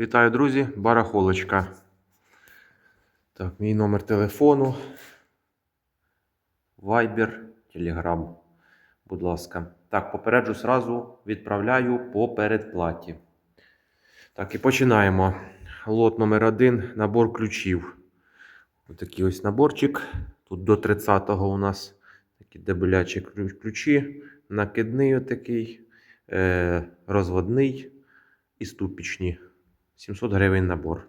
Вітаю, друзі, барахолочка. Так, мій номер телефону. Viber, Telegram. Будь ласка. Так, попереджу сразу, відправляю по передплаті. Так, і починаємо. Лот номер один. Набор ключів. Ось такий ось наборчик. Тут до 30-го у нас такі дебелячі ключі. Накидний отакий, е, розводний і ступічні. 700 гривень набор.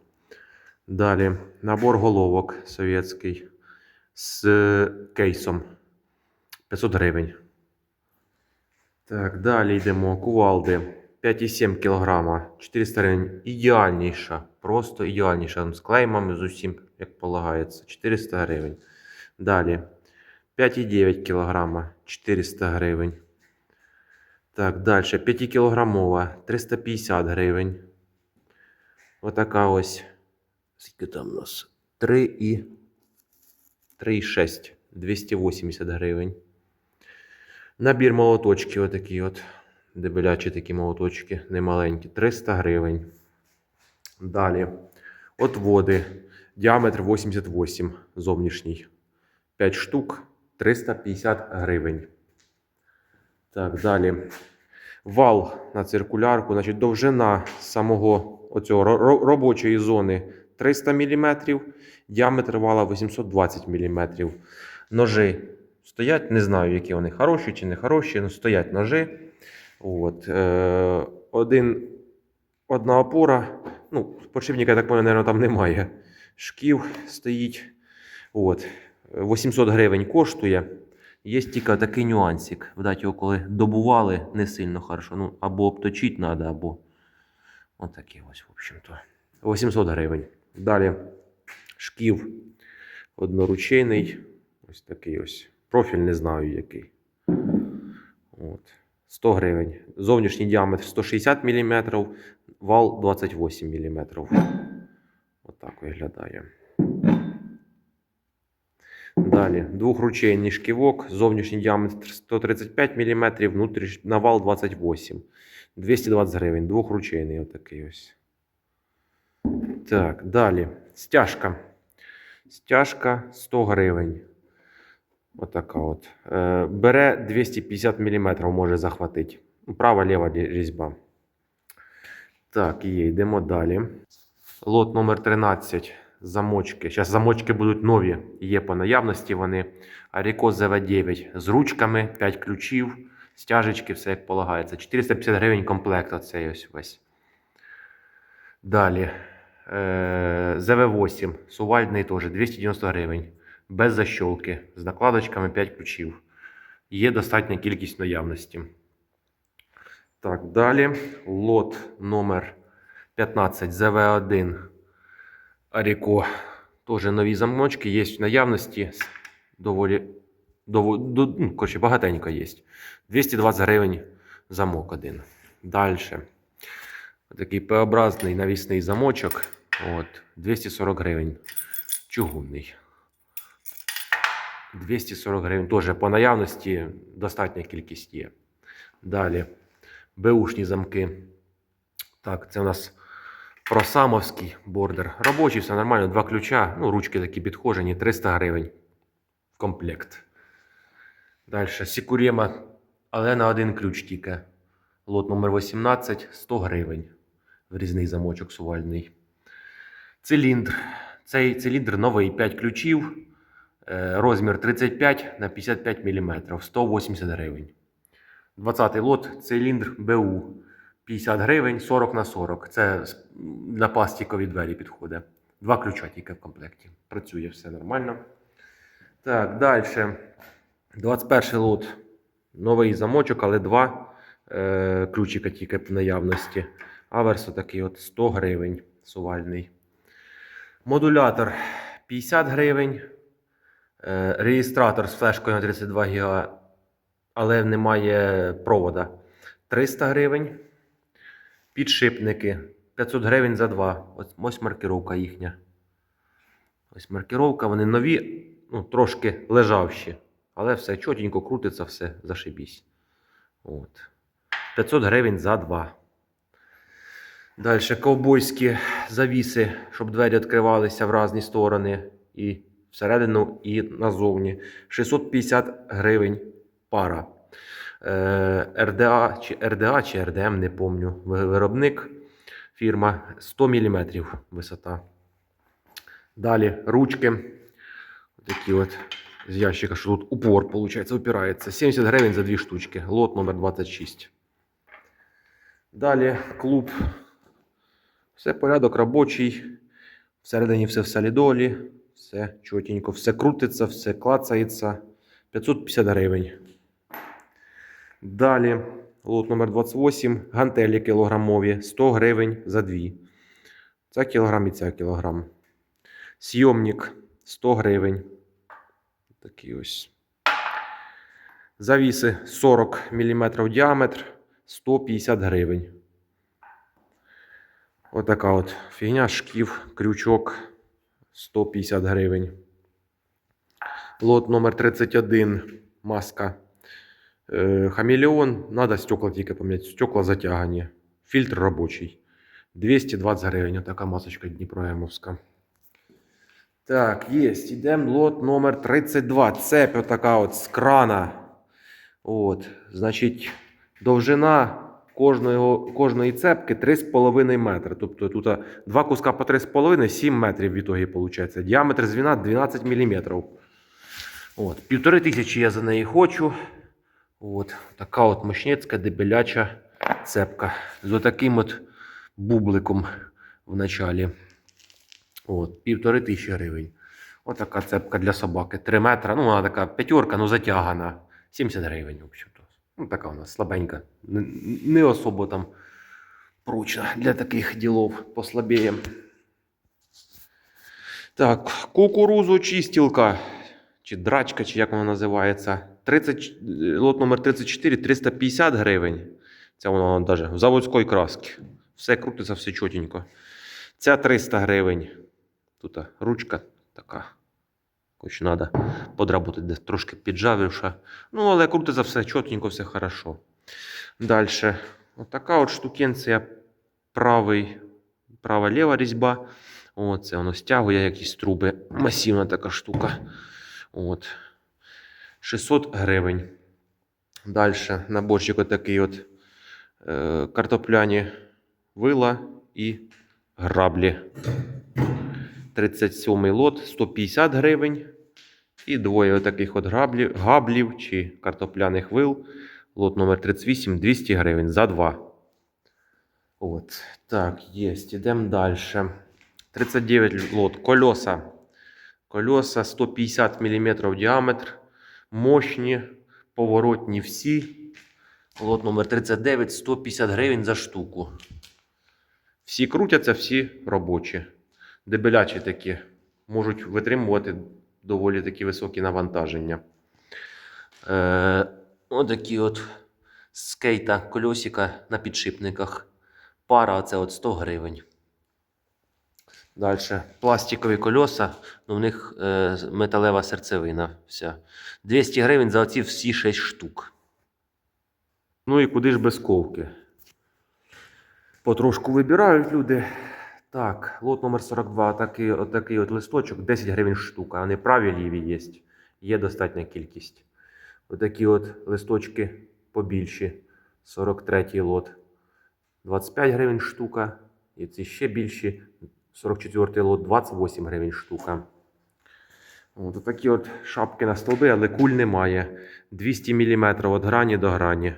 Далі набор головок совєтський з е, кейсом 500 гривень. Так, далі йдемо. Кувалди 5,7 кг, 400 гривень. Ідеальніша, просто ідеальніша. З клеймами з усім, як полагається, 400 гривень. Далі 5,9 кг, 400 гривень. Так, далі 5 кілограмова, 350 гривень. Отака ось. Скільки там у нас? 3 і 3,6. 280 гривень. Набір молоточків отакі от. Дебелячі такі молоточки, немаленькі. 300 гривень. Далі. Отводи. Діаметр 88 зовнішній. 5 штук 350 гривень. Так, далі. Вал на циркулярку, значить, довжина самого оцього ро- ро- робочої зони 300 мм, діаметр вала 820 мм. Ножи стоять, не знаю, які вони хороші чи не хороші, але стоять ножи. От, е, один, одна опора. Ну, подшипника, я так понял, там немає. Шків стоїть. От, 800 гривень коштує. Є тільки такий нюансик. Видать, його коли добували не сильно хорошо. Ну, або обточити треба, або отакий ось, в общем-то. 800 гривень. Далі шків одноручейний. Ось такий ось. Профіль не знаю який. От. 100 гривень. Зовнішній діаметр 160 мм, вал 28 мм. Отак виглядає. Далі, двохручейний шківок, зовнішній діаметр 135 мм, внутрішній навал 28 220 гривень. Двохручейний отакий ось. Так, далі. Стяжка. Стяжка 100 гривень. Отака от. Е, бере 250 мм, може захватити. Права ліва різьба. Так, є, йдемо далі. Лот номер 13. Замочки. Зараз замочки будуть нові. Є по наявності вони. Аріко ЗВ9 з ручками, 5 ключів, стяжечки, все як полагається. 450 гривень комплект оцей ось весь. Далі. Е, ЗВ8. Сувальдний теж 290 гривень. Без защолки. З накладочками 5 ключів. Є достатня кількість наявності. Так, далі. Лот номер 15 ЗВ1. Аріко. Теж нові замочки є в наявності. Доволі, до, ну, коротше, багатенько є. 220 гривень замок один. Далі. Такий П-образний навісний замочок. От, 240 гривень. Чугунний. 240 гривень. Теж по наявності достатня кількість є. Далі. Беушні замки. Так, це у нас просамовський бордер. Робочий, все нормально. Два ключа. Ну, ручки такі підхожені. 300 гривень в комплект. Далі. Сікурема, але на один ключ тільки. Лот номер 18 100 гривень. Врізний замочок сувальний. Циліндр. Цей циліндр новий 5 ключів. Е, Розмір 35 на 55 мм. 180 гривень. 20-й лот циліндр БУ. 50 гривень 40 на 40. Це на пластикові двері підходить. Два ключа тільки в комплекті. Працює все нормально. Так, далі. 21 лот. Новий замочок, але два е, ключика тільки в наявності. Аверс такий от 100 гривень сувальний. Модулятор 50 гривень. Е, реєстратор з флешкою на 32 ГБ, але немає провода. 300 гривень. Підшипники 500 гривень за два. Ось, ось маркировка їхня. Ось маркировка, вони нові, ну, трошки лежавші. Але все чотенько крутиться, все зашибісь. От. 500 гривень за два. Далі ковбойські завіси, щоб двері відкривалися в різні сторони. І всередину, і назовні. 650 гривень пара. Е, РДА чи РДА чи РДМ, не помню. Виробник фірма 100 мм висота. Далі ручки. Такі от з ящика, що тут упор, виходить, упирається. 70 гривень за дві штучки. Лот номер 26. Далі клуб. Все порядок робочий. Всередині все в солідолі. Все чотенько, все крутиться, все клацається. 550 гривень. Далі лот номер 28. Гантелі кілограмові. 100 гривень за дві. Це кілограм і це кілограм. Сйомник 100 гривень. Такі ось. Завіси 40 мм діаметр 150 гривень. Отака от фігня, шків, крючок 150 гривень. Лот номер 31. Маска. Е, хамелеон. Надо стекла тільки поміняти. Стекла затягані. Фільтр робочий. 220 гривень. Отака масочка Дніпроемовська. Так, є. Ідемо лот номер 32. Цепь отака от з крана. От, значить, довжина кожної, кожної цепки 3,5 метри. Тобто тут два куска по 3,5, 7 метрів в ітогі виходить. Діаметр звіна 12 мм. От, півтори тисячі я за неї хочу. От, така от мощнецька дебеляча цепка. З отаким от бубликом в началі. От, півтори тисячі гривень. Отака цепка для собаки. 3 метри. Ну, вона така п'ятерка, ну затягана. 70 гривень, в общем-то. Ну, така у нас слабенька. Не, особо там прочна для таких ділов послабіє. Так, кукурузу чистілка. Чи драчка, чи як вона називається. 30, лот номер 34 350 гривень. Це воно навіть в заводської краски. Все крутиться, все чотенько. Ця 300 гривень. Тут ручка така. Хоч треба подработати, трошки піджавивша. Ну, але крутиться все чотенько, все хорошо. Далі. Отака от штукенція. Правий, права ліва різьба. От, це воно стягує якісь труби. Масивна така штука. От. 600 гривень. Далі наборчик отакий от е, картопляні вила і граблі. 37 лот 150 гривень. І двоє таких от граблів, габлів чи картопляних вил. Лот номер 38 200 гривень за два. От. Так, є. Ідемо далі. 39 лот. Колеса. Колеса 150 мм діаметр. Мощні, поворотні всі. Лот номер 39 150 гривень за штуку. Всі крутяться, всі робочі. Дебелячі такі. Можуть витримувати доволі такі високі навантаження. Е, отакі от скейта кольосика на підшипниках. Пара це от 100 гривень. Далі. Пластикові кольоса, ну в них е, металева серцевина вся. 200 гривень за оці всі 6 штук. Ну і куди ж без ковки? Потрошку вибирають люди. Так, лот номер 42, такий, отакий от листочок, 10 гривень штука. Вони праві ліві є. Є достатня кількість. Отакі от листочки побільші. 43 лот. 25 гривень штука. І ці ще більші. 44 лот, 28 гривень штука. От такі от шапки на столби, але куль немає. 200 мм від грані до грані.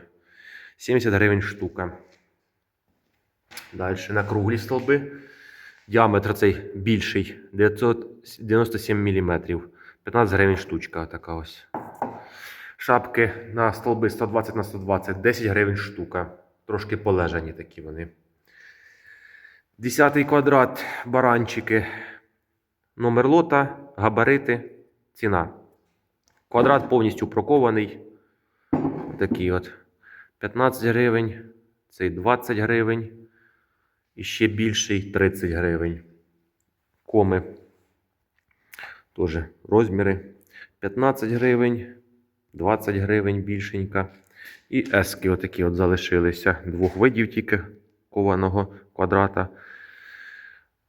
70 гривень штука. Далі на круглі столби. Діаметр цей більший 997 мм. 15 гривень штучка така ось. Шапки на столби 120 на 120, 10 гривень штука. Трошки полежані такі вони. Десятий квадрат, баранчики. Номер лота, габарити, ціна. Квадрат повністю прокований. Такий от. 15 гривень, цей 20 гривень. І ще більший 30 гривень. Коми. Теж розміри. 15 гривень, 20 гривень більшенька. І ески отакі от залишилися. Двох видів тільки кованого квадрата.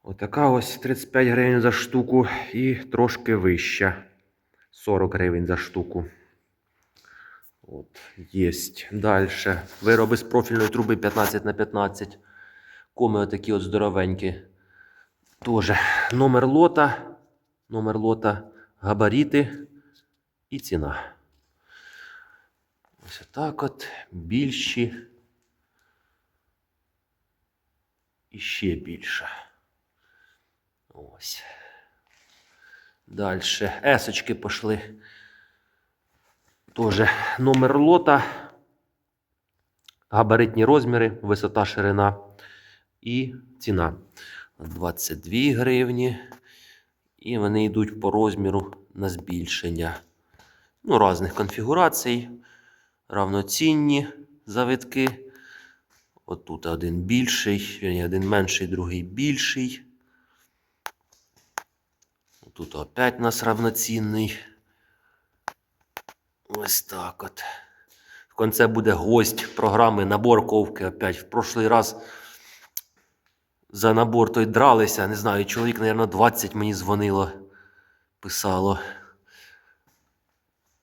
Отака ось 35 гривень за штуку і трошки вища. 40 гривень за штуку. От, єсть. Далі. Вироби з профільної труби 15 на 15. Коми отакі от здоровенькі. Тоже номер лота, номер лота, габаріти і ціна. Ось так от. Більші. І ще більше. Ось. Далі. Есочки пішли. Тоже номер лота, габаритні розміри, висота, ширина і ціна. 22 гривні. І вони йдуть по розміру на збільшення. Ну, різних конфігурацій, равноцінні завитки. От тут один більший, один менший, другий більший. Тут опять у нас равноцінний. Ось так от. В кінці буде гость програми набор ковки. Опять. В прошлий раз за набор той дралися. Не знаю, чоловік, мабуть, 20 мені дзвонило, писало.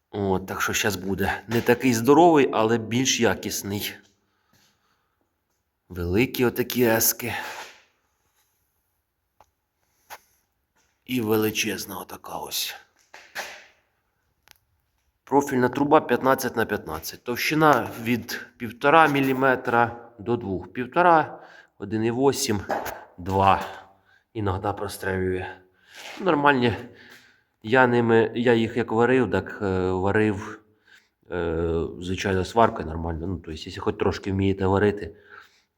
От, так що зараз буде. Не такий здоровий, але більш якісний. Великі отакі ески. І величезна отака ось. Профільна труба 15 на 15. Товщина від 1,5 мм до 2. 1,5, 1,8, 2. Іноді прострелює. Нормальні. Я ними, я їх як варив, так е, варив, е, звичайно, сваркою нормально. Ну, тобто, якщо хоч трошки вмієте варити,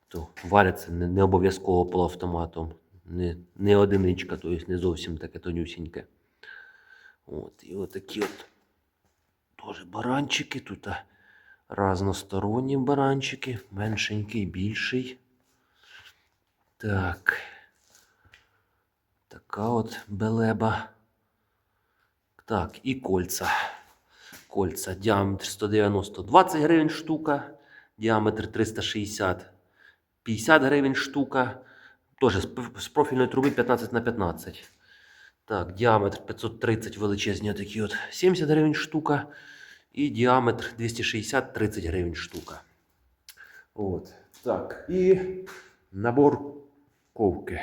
то вариться не, не обов'язково полуавтоматом. Не, не одиничка, тобто не зовсім таке тонюсіньке. От, і отакі от теж баранчики. Тут разносторонні баранчики, меншенький, більший. Так. Така от белеба. Так, і кольца. Кольца. Діаметр 190 20 гривень штука. Діаметр 360 50 гривень штука. Теж з п- з профільної труби 15 на 15. Так, діаметр 530 величезні такі от 70 гривень штука. І діаметр 260 30 гривень штука. От. Так. І набор ковки.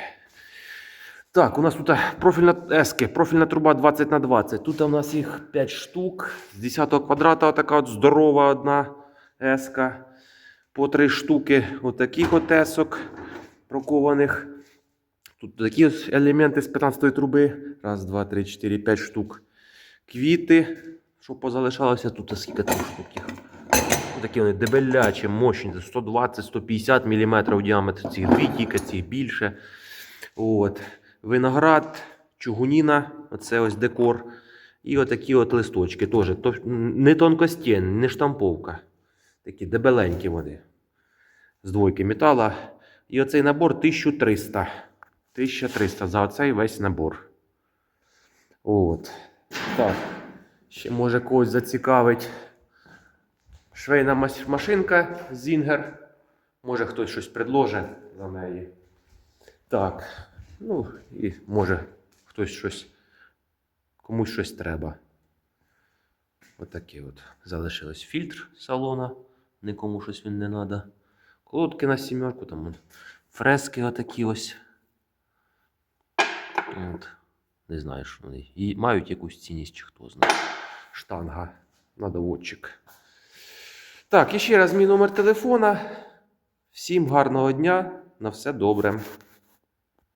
Так, у нас тут профільна ески, профільна труба 20 на 20. Тут у нас їх 5 штук. З 10 квадрата така от здорова одна еска. По 3 штуки отаких от есок прокованих. Тут такі елементи з 15 труби. Раз, два, три, чотири, п'ять штук. Квіти, що позалишалося тут, скільки там штук їх. Такі вони дебелячі, мощні, 120-150 мм діаметр. Ці дві тільки, ці більше. От. Виноград, чугуніна, оце ось декор. І отакі от листочки теж. Не тонкостін, не штамповка. Такі дебеленькі вони. З двойки метала. І оцей набор 1300. 1300 за оцей весь набор. От. Так. Ще може когось зацікавить. Швейна машинка Зінгер. Може хтось щось предложить за неї. Так. Ну, і може хтось щось. Комусь щось треба. Отакий от. Залишилось фільтр салона. Нікому щось він не треба. Колодки на сімерку, там фрески отакі ось. От. Не знаю, що вони. І мають якусь цінність, чи хто знає. Штанга. Надоводчик. Так, і ще раз мій номер телефона. Всім гарного дня. На все добре.